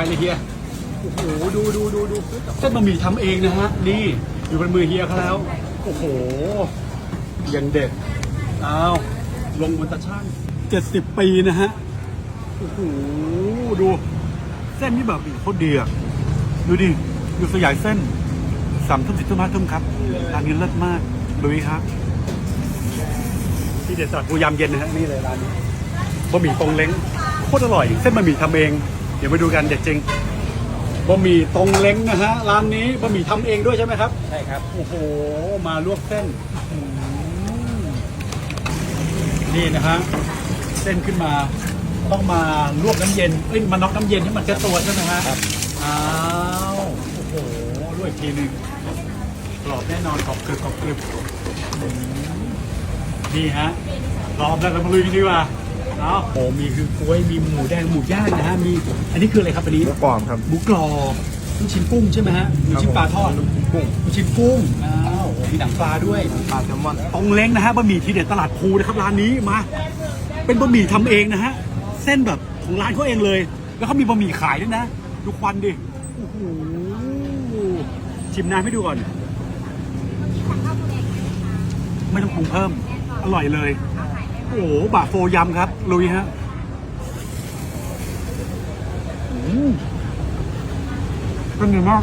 ไปเลยเฮีย โอ้โห ดูดูดูดูเส้นบะหมี่ทำเองนะฮะ นี่อยู่บนมือเฮียเขาแล้ว โอ้โหยังเด็ดอ้าว ลงบนตะช่างเจ็ดสิบปีนะฮะ โอ้โห ดู เส้นนี่แบบโคตรดีอะ ดูดิ ดูสยายเส้นสามทุ่มสิบทุ่มห้าทุ่มครับร้านนี้เลิศมากดูดิครับ ที่เด็ดจากปูยำเย็นนะฮะ นี่เลยร้านนี้บะหมี่ตรงเล้งโคตรอร่อย เส้นบะหมี่ทำเอง เดี๋ยวไปดูกันเด็ดจริงบะหมี่ตรงเล้งนะฮะร้านนี้บะหมี่ทำเองด้วยใช่ไหมครับ ใช่ครับ โอ้โห มาลวกเส้นอืมนี่นะฮะเส้นขึ้นมาต้องมาลวกน้ำเย็นเอ้ยมาน็อกน้ำเย็นให้มันเซ็ตตัวใช่ไหมฮะครับ อ้าวโอ้โหลวกอีกทีหนึ่งกรอบแน่นอนกรอบกรึบกรอบกรึบอืมนี่ฮะพร้อมแล้วเรามาลุยกันดีกว่า เอาโอ้มีคือกล้วยมีหมูแดงหมูย่างนะฮะมีอันนี้คืออะไรครับอันนี้หมูกรอบครับหมูกรอบลูกชิ้นกุ้งใช่ไหมฮะลูกชิ้นปลาทอดลูกชิ้นกุ้งลูกชิ้นกุ้งอ้าวโอ้มีหนังปลาด้วยปลาแซลมอนตรงเล้งนะฮะบะหมี่ทีเด็ดตลาดภูนะครับร้านนี้มา เป็นบะหมี่ทำเองนะฮะเส้นแบบของร้านเขาเองเลย แล้วเขามีบะหมี่ขายด้วยนะดูควันดิโอ้โหชิมน้ำให้ดูก่อนไม่ต้องปรุงเพิ่ม อร่อยเลย โอ้โหบะโฟยำครับ ลุยฮะอืมเป็นยังไงบ้าง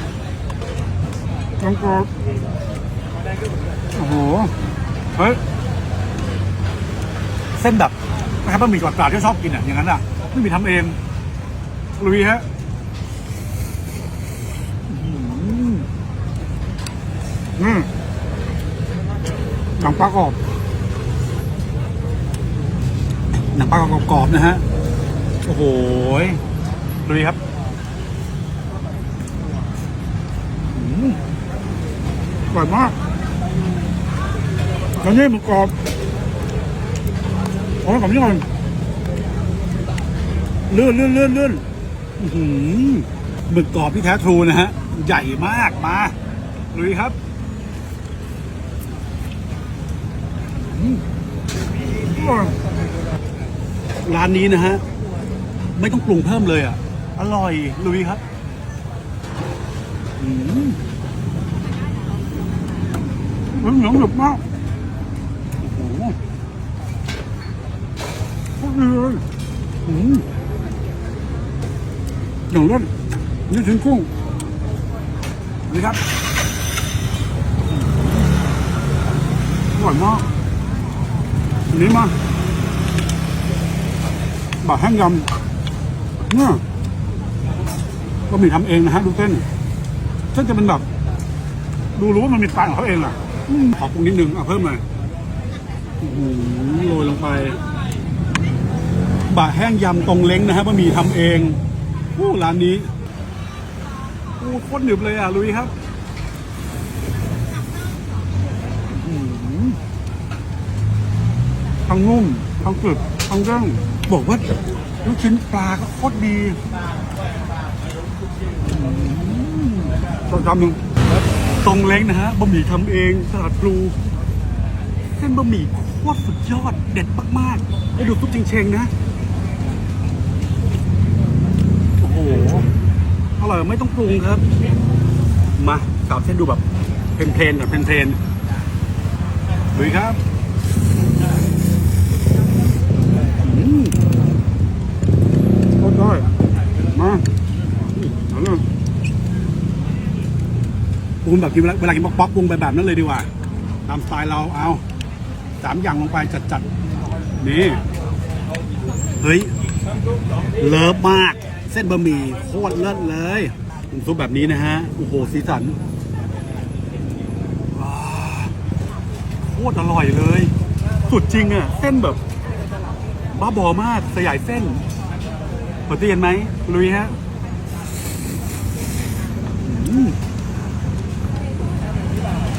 กังกรอบโอ้โห เฮ้ย เส้นแบบนะครับบะหมี่กรอบๆที่ชอบกินอะ อย่างนั้นอะ ไม่มีทำเอง ลุยฮะอื้อหืออืมหนังปลากรอบ หนังปลากรอบๆนะฮะ โอ้โหลุยครับอืมอร่อยมากแล้วนี่หมันกรอบโอ้ยกับนี่ก่อนเลื่อนเลื่อนเลื่อนเลื่อนอื้อหือหมึกกรอบที่แท้ทรูนะฮะ ใหญ่มากมาลุยครับอืมอ ร้านนี้นะฮะ ไม่ต้องปรุงเพิ่มเลยอะ อร่อย ลุยครับอืมเหนียวหนึบมากโอ้โหโคตรดีเลยอืมอย่างเล่นนี่ถึงกุ้งนี่ครับอร่อยมากอันนี้มา บะแห้งยำเนี่ยก็มีทำเองนะฮะดูเส้นเส้นจะเป็นแบบดูรู้ว่ามันมีสไตล์ของเขาเองแหละอืมขอปรุงนิดนึงเอาเพิ่มเลยโอ้โหโรยลงไปบะแห้งยำตรงเล้งนะฮะบะหมี่ทำเองอู้ร้านนี้อู้โคตรหนึบเลยอะลุยครับอื้อหือทั้งนุ่มทั้งกรึบทั้งเด้ง บอกว่าลูกชิ้นปลาก็โคตรดีต้องทำหนึ่งตรงเล้งนะฮะบะหมี่ทำเองสลัดปลูเส้นบะหมี่โคตรสุดยอดเด็ดมากๆให้ดูซุปเชงๆนะ โอ้โหอร่อยไม่ต้องปรุงครับ มากับเส้นดูแบบเพลนๆแบบเพลนๆลุยครับอืม โคตรได้มาเอาเลยปรุงแบบกินเวลาเวลากินป๊อกๆปรุงไปแบบนั้นเลยดีกว่า ตามสไตล์เราเอาสามอย่างลงไปจัดๆนี่ เฮ้ย เลิฟมาก เส้นบะหมี่โคตรเลิศเลยน้ำซุปแบบนี้นะฮะ โอ้โห สีสันว้าวโคตรอร่อยเลย สุดจริงอะเส้นแบบ บ้าบอมากสยายเส้นเปิดตู้เย็นไหมลุยฮะ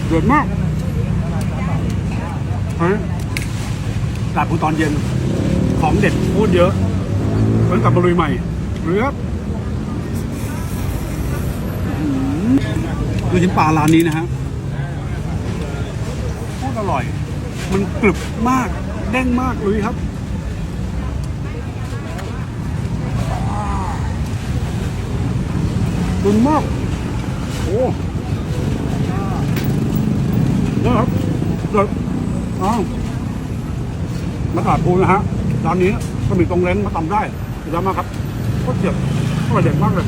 เดือดมากเฮ้ยตลาดภูตอนเย็น ของเด็ดโคตรเยอะเหมือนกลับมาลุยใหม่เรือครับลูกชิ้นปลาร้านนี้นะฮะโคตรอร่อย มันกรึบมาก เด้งมากลุยครับ ดุณมาก โอ้นี่ครับเด็ดอ้าวมาตลาดภูนะฮะร้านนี้ก็มีตรงเล้งมาทำได้เดี๋ยวมาครับก็เจ็บก็เด็ดมากเลย